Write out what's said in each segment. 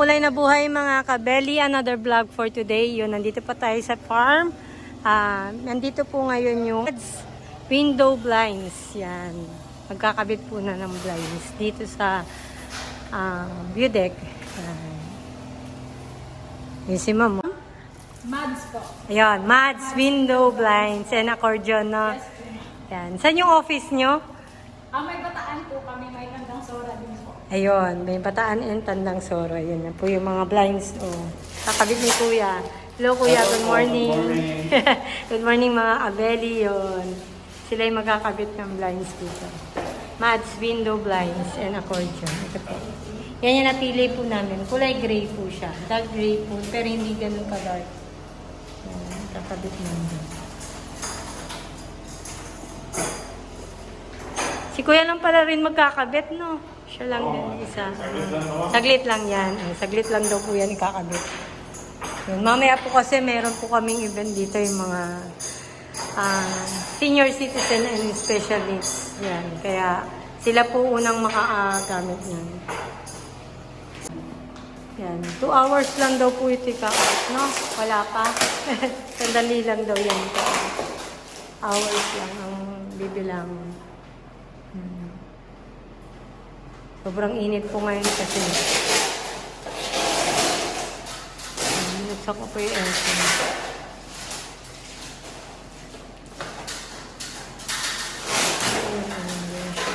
Makulay na buhay mga kabeli, another vlog for today. Yun, nandito pa tayo sa farm. Ah, nandito po ngayon yung window blinds. Yan. Magkakabit po na ng blinds dito sa ah, view deck. Yan. Yun si ma'am. Mads po. Ayun, Mads Window Blinds and accordion, no? Yan. Saan yung office nyo? Ah, may bataan po kami, may tandang sora. Ayun, may bataan and tandang soro. Ayun na po yung mga blinds. Oh. Kakabit ni Kuya. Hello Kuya, good morning. Good morning, mga abeli yun. Sila yung magkakabit ng blinds dito. Mads window blinds and accordion. Ito po. Yan yung napili po namin. Kulay gray po siya. Dark gray po, pero hindi ganun ka-dark. Yan, kakabit namin. Si Kuya lang pala rin magkakabit, no? Siya lang din isa. Saglit lang yan. Eh, saglit lang daw po yan ikakabit. Yun. Mamaya po kasi meron po kaming event dito yung mga ah, senior citizen and special needs. Yan. Kaya sila po unang makagamit yan. Yan. Two hours lang daw po ito ikakabit, no? Wala pa. Sandali lang daw yan. Hours lang ang bibilang. Hmm. Sobrang init po ngayon kasi. Hmm, Nagsak ko po yung aircon. Ayun, ayun, ayun siya.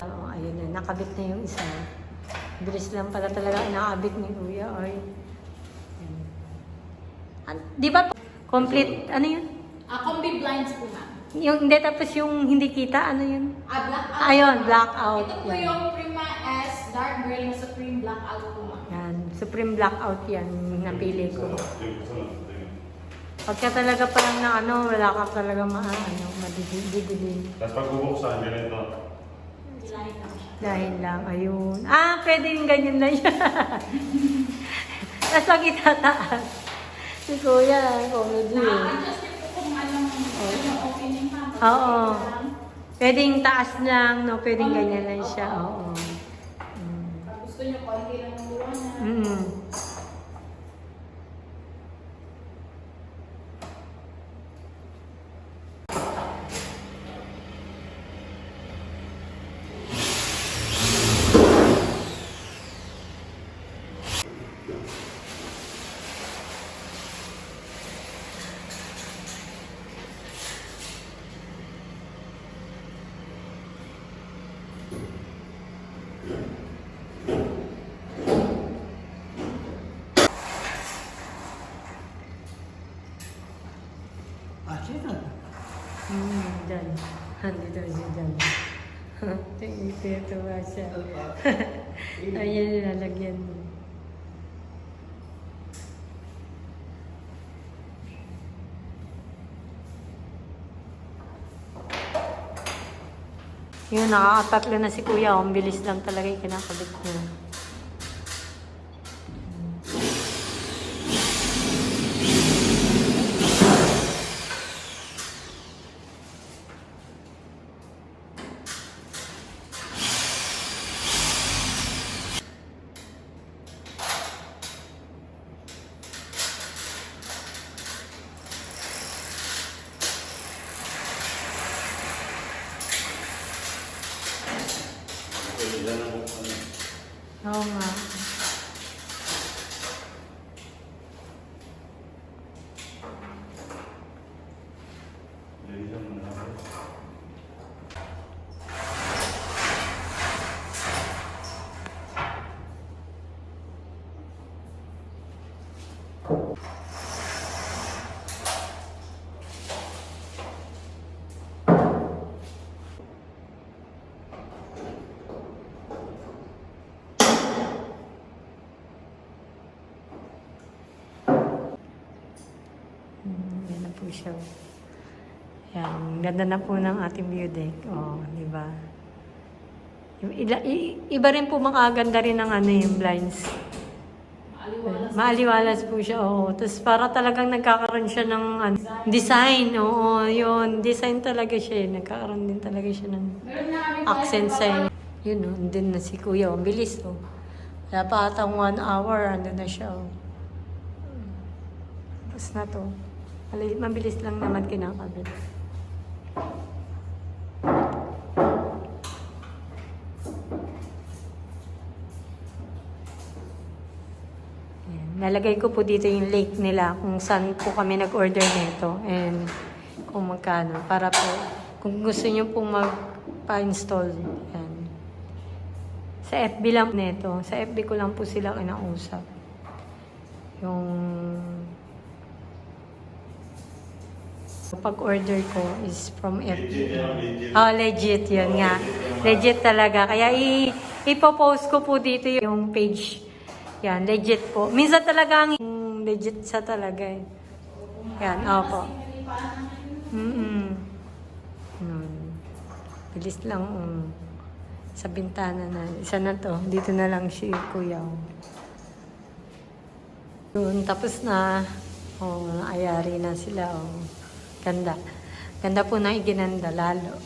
Oo, ayun na. Nakabit na yung isa. Bilis lang pala inaabit ni Kuya. Ay. Di ba complete, ano yun? Ah, combi blinds po na. Yung, hindi, tapos yung hindi kita, ano yun? Ah, blackout. Ayun, blackout. Ito po Yan. yung Prima S Dark Gray na Supreme Blackout po ma'am. Yan, supreme blackout yan, yung napili ko. Pagka talaga parang na ano, wala ka talaga ma, ano, madidilim. Tapos pag bubuksan, ganito. Hilahin lang ayun. Ah, pwede yung ganyan na siya. Tapos pag itataas. Si Kuya, comedy anong opening ma'am. Oo. Pwedeng taas lang, no? Pwedeng ganyan lang siya, oo. Pag gusto niyo, konti lang liwanag. Mm. Mm, dyan. Dito siya dyan. Ito siya. Ayan, lalagyan mo. Yun, nakakatatlo na si Kuya. Ang bilis lang talaga yung kinakabit niya. Siya. Yan, ganda na po ng ating view deck. Oh, di ba? Yung ila- i- iba rin po makaganda rin ng ano yung blinds. Maaliwalas po siya, oo. Tapos para talagang nagkakaroon siya ng ano, design, oo, yun. Design talaga siya, eh. nagkakaroon din talaga siya ng accent sa Yun, oh, andun na si Kuya, ang bilis, oh. Wala pa atang one hour, andun na siya, oh. Tapos na to. Mabilis lang naman kinakabit. Nalagay ko po dito yung link nila kung saan po kami nag-order nito and kung magkano. Para po, kung gusto nyo po magpa-install, yan. Sa FB lang nito. Sa FB ko lang po sila kinausap. Yung pag-order ko is from FB. Legit yan, legit. Oh, legit yun nga. Legit talaga. Kaya i- ipopost ko po dito yung page. Yan, legit po. Minsan talaga ang legit sa talaga eh. Yan, opo. Mm-mm. Hmm. Bilis lang. um, sa bintana na. Isa na to. Dito na lang si Kuya. oh. Yun, tapos na. Oh, ayari na sila. Oh. Ganda. Ganda po na iginanda lalo.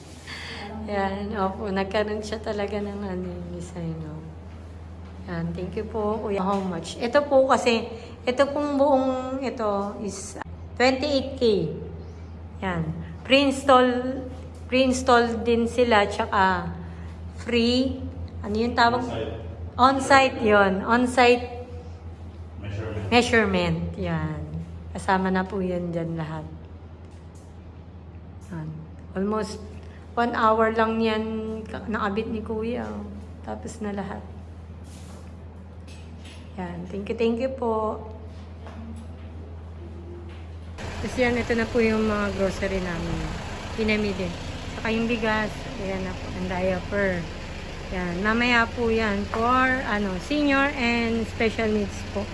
Yan, opo, nagkaroon siya talaga ng ano, yung design. Oh. Yan, thank you po, Kuya. How much? Ito po kasi, ito pong buong ito is 28K. Yan. Pre-install, pre-install din sila, tsaka free, ano yung tawag? Side On-site yon On-site measurement. measurement. Yan. Kasama na po yan dyan lahat. Yan. Almost one hour lang yan ka- nakabit ni Kuya. Tapos na lahat. Yan. Thank you, thank you po. Tapos yan, ito na po yung mga grocery namin. Pinamili. Saka yung bigas. Ayan na po. Ang diaper. Yan. Mamaya po yan for ano, senior and special needs po.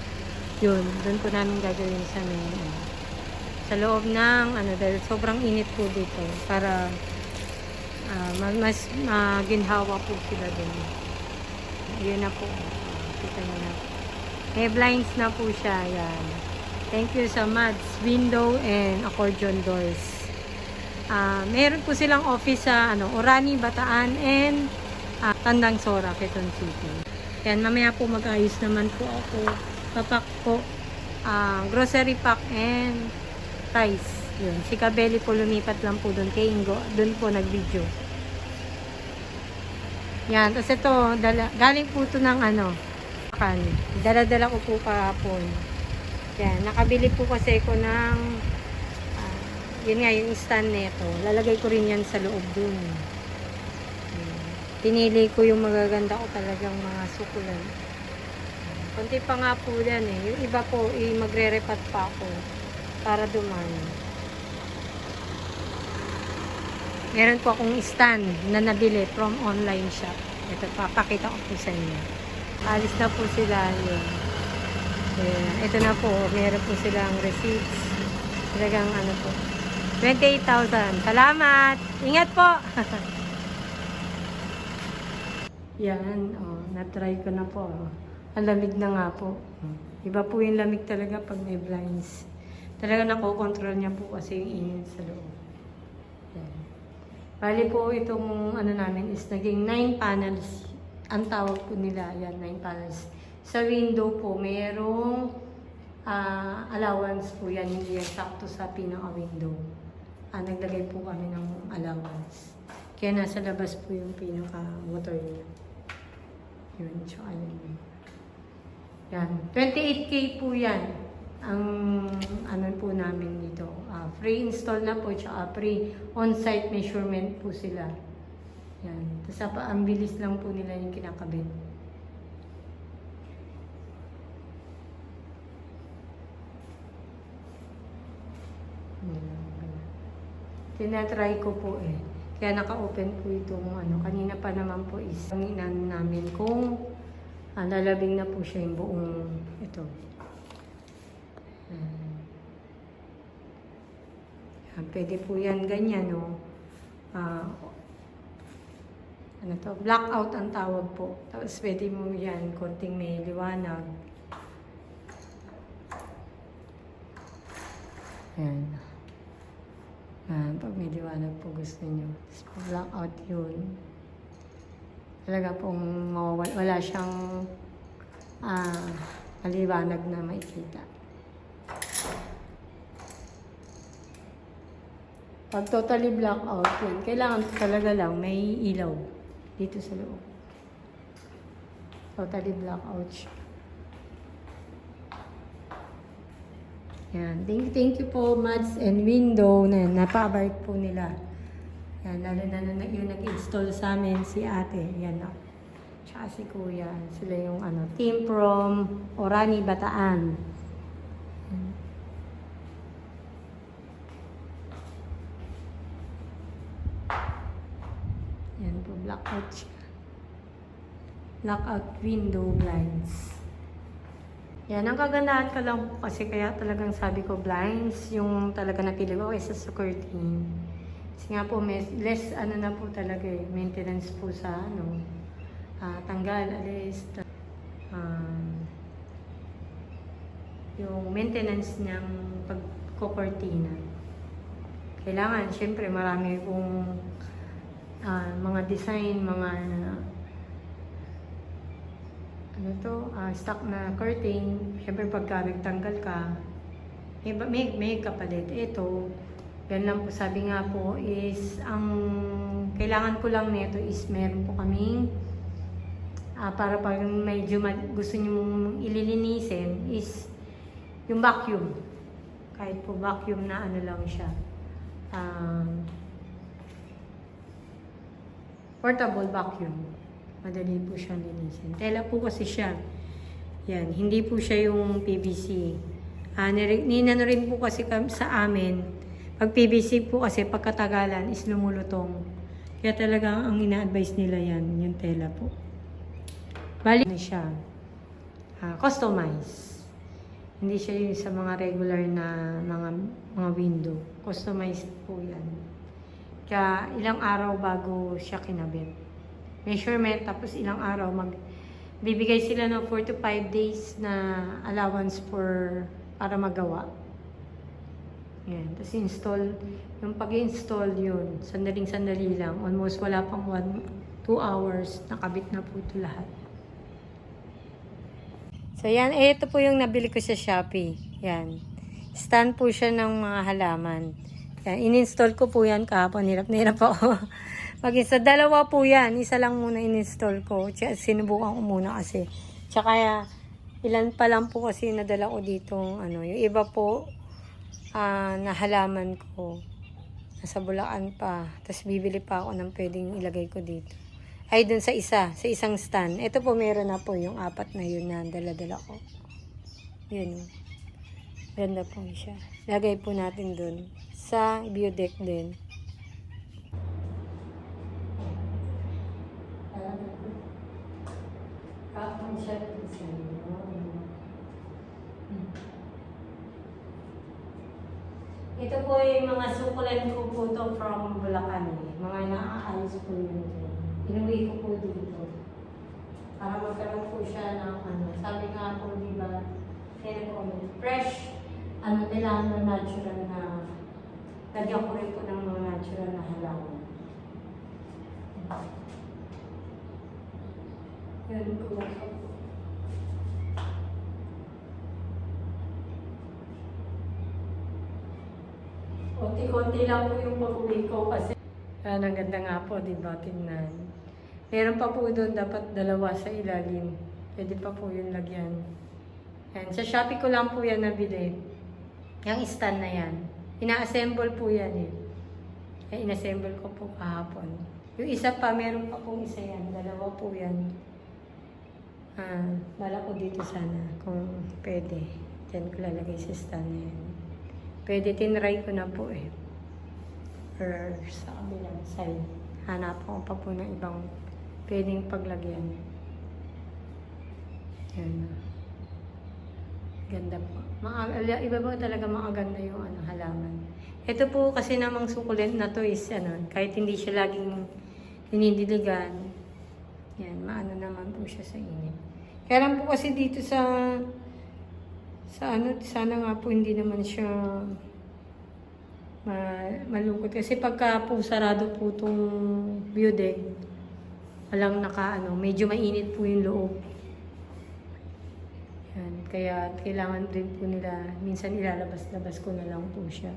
Yun. Doon po namin gagawin sa may ano, sa loob ng ano dahil sobrang init po dito para ma- mas maginhawa po sila doon. Yun na po. Ah, kita nyo na. May blinds na po siya. Yan. Thank you sa Mads Window and Accordion Doors. Ah, meron po silang office sa ano, Orani, Bataan and ah, Tandang Sora, Quezon City. Yan, mamaya po mag-ayos naman po ako. Papak po, ah, grocery pack and rice. Yun. Si Kabeli po lumipat lang po doon kay Ingo. Doon po nag-video. Yan. Tapos ito, dala, galing po ito ng ano, kan. Dala-dala ko po kahapon. Yan. Nakabili po kasi ko ng ah, yun nga, yung stand nito. Lalagay ko rin yan sa loob dun. Pinili ko yung magaganda ko talagang mga sukulan. Konti pa nga po yan eh. Yung iba po, i magre-repat pa ako para dumami. Meron po akong stand na nabili from online shop. Ito, papakita ko po sa inyo. Alis na po sila. Yun. Ayan. Ito na po, meron po silang receipts. Talagang ano po. 28,000. Salamat! Ingat po! Yan, oh, na-try ko na po. oh. Ang lamig na nga po. Iba po yung lamig talaga pag may blinds. Talaga nakokontrol niya po kasi yung init sa loob. Yan. Bali po itong ano namin is naging 9 panels. Ang tawag po nila, yan, 9 panels. Sa window po, mayroong ah, allowance po yan, hindi yan sakto sa pinaka-window. Ah, naglagay po kami ng allowance. Kaya nasa labas po yung pinaka-motor niya. Yun, tsaka yun. Yan. 28K po yan. Ang ano po namin dito. Ah, free install na po, tsaka free on-site measurement po sila. Yan. Tapos apa- ang bilis lang po nila yung kinakabit. Yan. Tinatry ko po eh. Kaya naka-open po itong ano. Kanina pa naman po is tanginan namin kung ah, lalabing na po siya yung buong ito. Ah, pwede po yan ganyan, no? Ah, ano to? Blackout ang tawag po. Tapos pwede mo yan, konting may liwanag. Ayan. Ah, pag may liwanag po gusto nyo. Tapos blackout yun. Talaga pong mawawala, wala siyang ah, maliwanag na makikita. Pag totally blackout yun, kailangan talaga lang may ilaw dito sa loob. Totally blackout siya. Yan. Thank thank you po, Mads and Window na napabait po nila. Yan, lalo na nung yung nag-install sa amin si ate. Yan o. Tsaka si kuya. Sila yung ano, team from Orani, Bataan. Yan. Po, blackout. Blackout window blinds. Yan, ang kagandahan ko lang kasi kaya talagang sabi ko blinds, yung talaga napili ko kaysa sa curtain. Kasi nga may, less ano na po talaga eh, maintenance po sa ano, ah, tanggal, alis, ah, yung maintenance niyang pagkukortina. Kailangan, syempre, marami pong ah, mga design, mga ano to, ah, stock na curtain. Syempre, pagka nagtanggal ka, may, may, may kapalit. Ito, yan lang po sabi nga po is, ang kailangan ko lang nito is meron po kaming ah, para pag medyo gusto nyo mong ililinisin is yung vacuum. Kahit po vacuum na ano lang siya. Um, portable vacuum. Madali po siyang linisin. Tela po kasi siya. Yan, hindi po siya yung PVC. Ah, nire- ninano rin po kasi kam- sa amin, pag PVC po kasi pagkatagalan is lumulutong. Kaya talaga ang ina-advise nila yan, yung tela po. Bali na siya. Ah, customize. Hindi siya yung sa mga regular na mga mga window. Customized po yan. Kaya ilang araw bago siya kinabit. Measurement, tapos ilang araw mag bibigay sila ng 4 to 5 days na allowance for para magawa. Yan. Tapos install, yung pag-install yun, sandaling-sandali lang. Almost wala pang 1, 2 hours, nakabit na po ito lahat. So yan, eh, ito po yung nabili ko sa Shopee. Yan. Stand po siya ng mga halaman. Yan, in-install ko po yan kahapon. Hirap na hirap ako. Mag isa dalawa po yan. Isa lang muna in-install ko. Sinubukan ko muna kasi. Tsaka ilan pa lang po kasi nadala ko dito. Ano, yung iba po ah, na halaman ko. Nasa Bulacan pa. Tapos bibili pa ako ng pwedeng ilagay ko dito. Ay, dun sa isa. Sa isang stand. Ito po meron na po yung apat na yun na dala-dala ko. Yun. Ganda po siya. Lagay po natin dun. Sa view deck din. Kapag siya Ito po yung mga sukulan ko po to from Bulacan. eh. Mga naaayos po yun. Inuwi ko po dito. Para magkaroon po siya ng ano. Sabi nga po, di ba, po, fresh, ano, kailangan na natural na, lagyan ko rin po ng mga natural na halaman. Yan po. Konti-konti lang po yung pag-uwi ko kasi ah, ang ganda nga po, di ba, tingnan. Meron pa po doon, dapat dalawa sa ilalim. Pwede pa po yung lagyan. Yan. Sa Shopee ko lang po yan nabili. Yung stand na yan. Ina-assemble po yan eh. Kaya inassemble ko po kahapon. Yung isa pa, meron pa pong isa yan. Dalawa po yan. Ah, bala ko dito sana kung pwede. Diyan ko lalagay sa stand na yan. Pwede, tinry ko na po eh. Or sa kabilang side. Hanap ko pa po ng ibang pwedeng paglagyan. Yan. Ganda po. Maaga, iba ba talaga makaganda yung ano, halaman. Ito po kasi namang sukulent na to is ano, kahit hindi siya laging dinidiligan, yan, maano naman po siya sa init. Kaya lang po kasi dito sa sa ano, sana nga po hindi naman siya malungkot. Kasi pagka po sarado po itong biodeg, walang naka ano, medyo mainit po yung loob. Yan, kaya kailangan din po nila, minsan ilalabas-labas ko na lang po siya.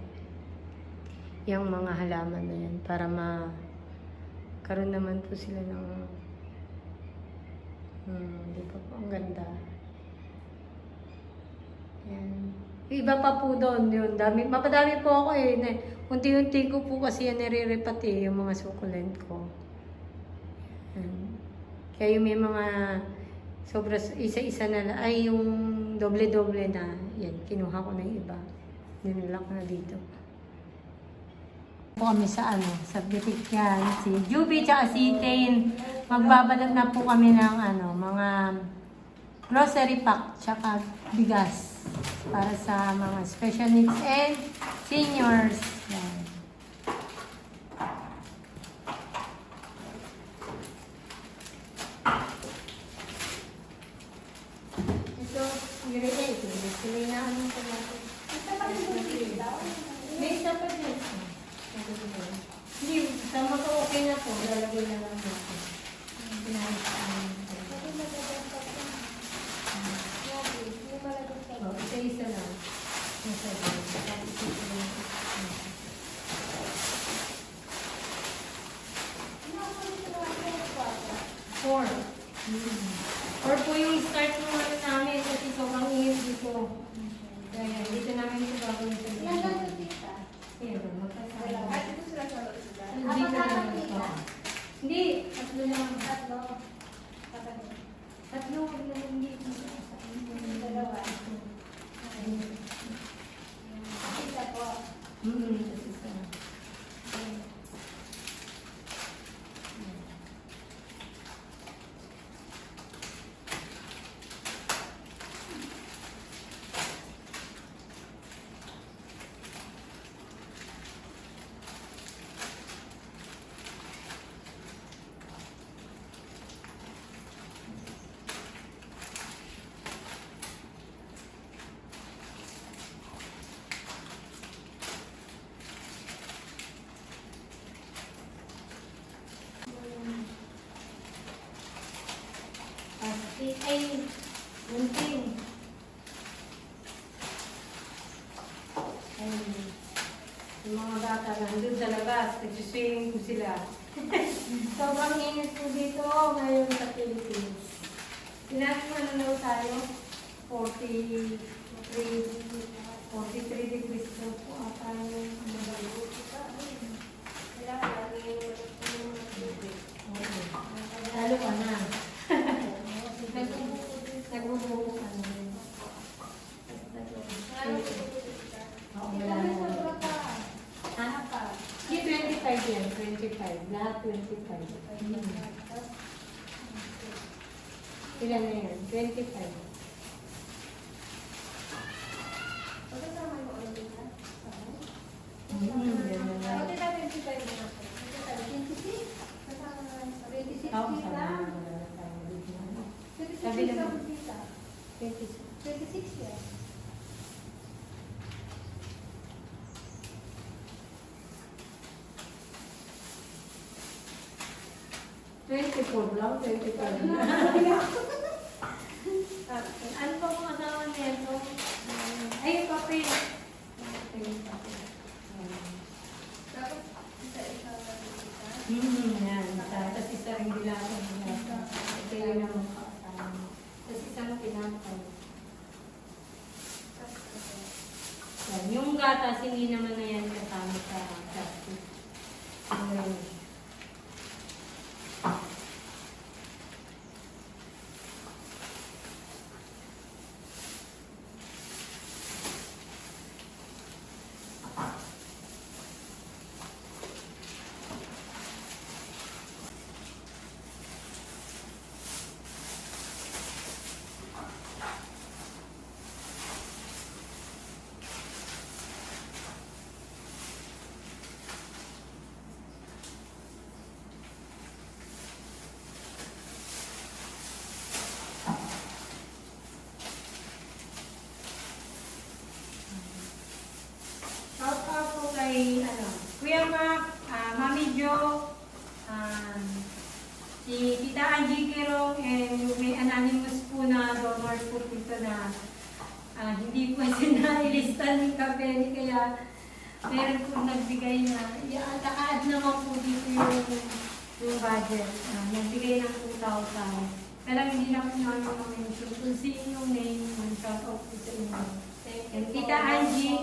Yung mga halaman na yan, para ma karoon naman po sila ng hmm, di ba po, ang ganda. Yan. Iba pa po doon, yun. Dami, mapadami po ako eh. Unti-unti ko po kasi yan nire-repat eh, yung mga succulent ko. Yan. Kaya yung may mga sobra isa-isa na ay yung doble-doble na, yan, kinuha ko na yung iba. Dinala ko na dito. Po kami sa ano, sa bitik yan, si Juby tsaka si Tane. Magbabalot na po kami ng ano, mga grocery pack tsaka bigas para sa mga special needs and seniors. Yan. Ito, yun eh, ito. Sila na ano ko natin. May isa pa din. Hindi, tama ko okay na po. Lalagay na lang natin. Pinahit sa amin. Oh, isa-isa lang. Isa lang. Tapos isa lang. Four. Hmm. Four po yung start ng ano namin kasi sobrang init dito. Kaya dito namin ito gagawin sa dito. Pero magkasama. Hindi ka naman ito. Hindi. Tatlo lang. Tatlo. Tatlo. Huwag na hindi. Dalawa. Hmm. tas isa. Pasti ay munting. Ay, yung mga bata nandun sa labas, nagsiswimming po sila. Sobrang init po dito ngayon sa Philippines. Ano daw tayo? 43, 43 degrees po po ata yung ano Oo. Lalo ka na. Nagbubuo ka na. Oo, marami na. Ha? Yung 25 yan, 25. Lahat 25. Ilan na yan? 25. Hmm, yan na lang. Oo, sabi na wala tayo dito. Sabi naman. 26. Twenty-four lang, twenty-five lang. ano pa mga asawa nito? Ay, yung papel. Ay, yung papel. Hmm, yan. Tapos isa rin bilasan nila. Ito yun ang makakasama. Tapos isang pinapay. Yan. Yung gatas, hindi naman na yan kasama sa plastic. Ano yun?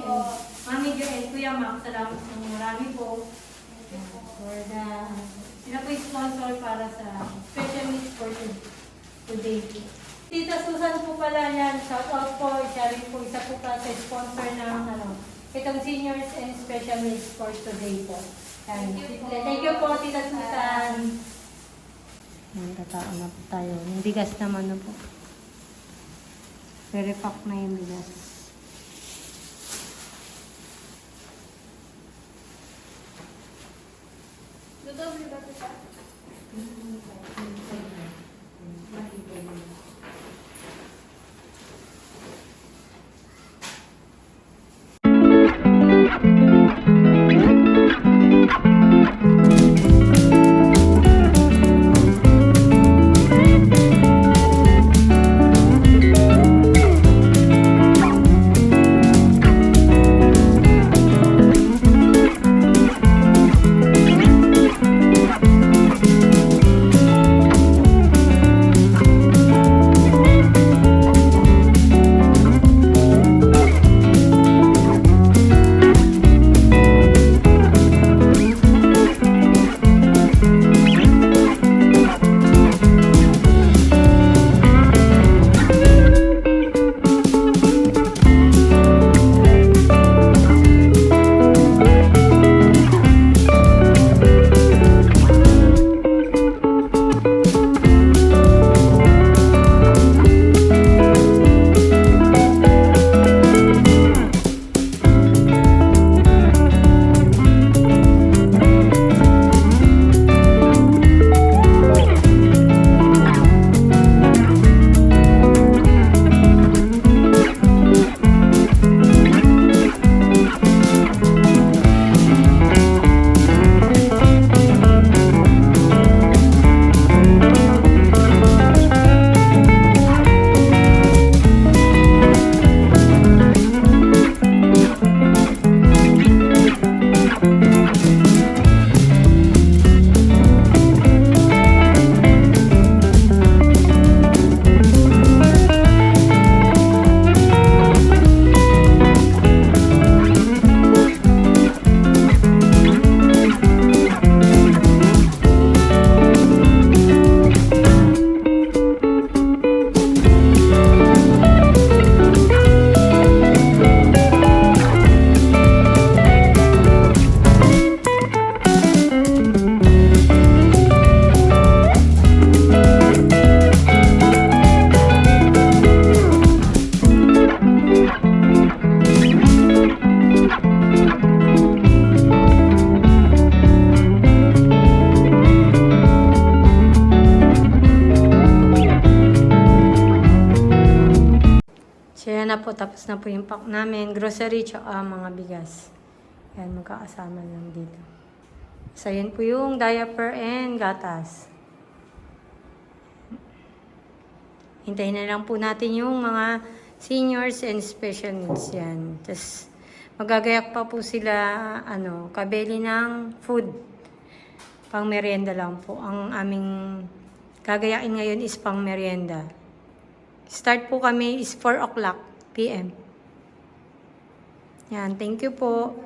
Po. Angie, and. Mami Jo, and Kuya Mac, salamat ng marami po. Po. For the, sila po sponsor para sa special needs for to- today. Tita Susan po pala yan, shout out po, siya rin po isa po pa sa sponsor ng ano, itong seniors and special needs for today po. Thank you po. Thank you po, Tita Susan. Yan, tatao na po tayo. Yung bigas naman na po. Very pack na yung bigas. Dodoble ba ito siya? So na po, yung pack namin. Grocery, tsaka mga bigas. Yan, magkakasama lang dito. So yan po yung diaper and gatas. Hintayin na lang po natin yung mga seniors and special needs yan. Tapos magagayak pa po sila, ano, kabeli ng food. Pang merienda lang po. Ang aming gagayain ngayon is pang merienda. Start po kami is 4 o'clock p.m. Yan, thank you po.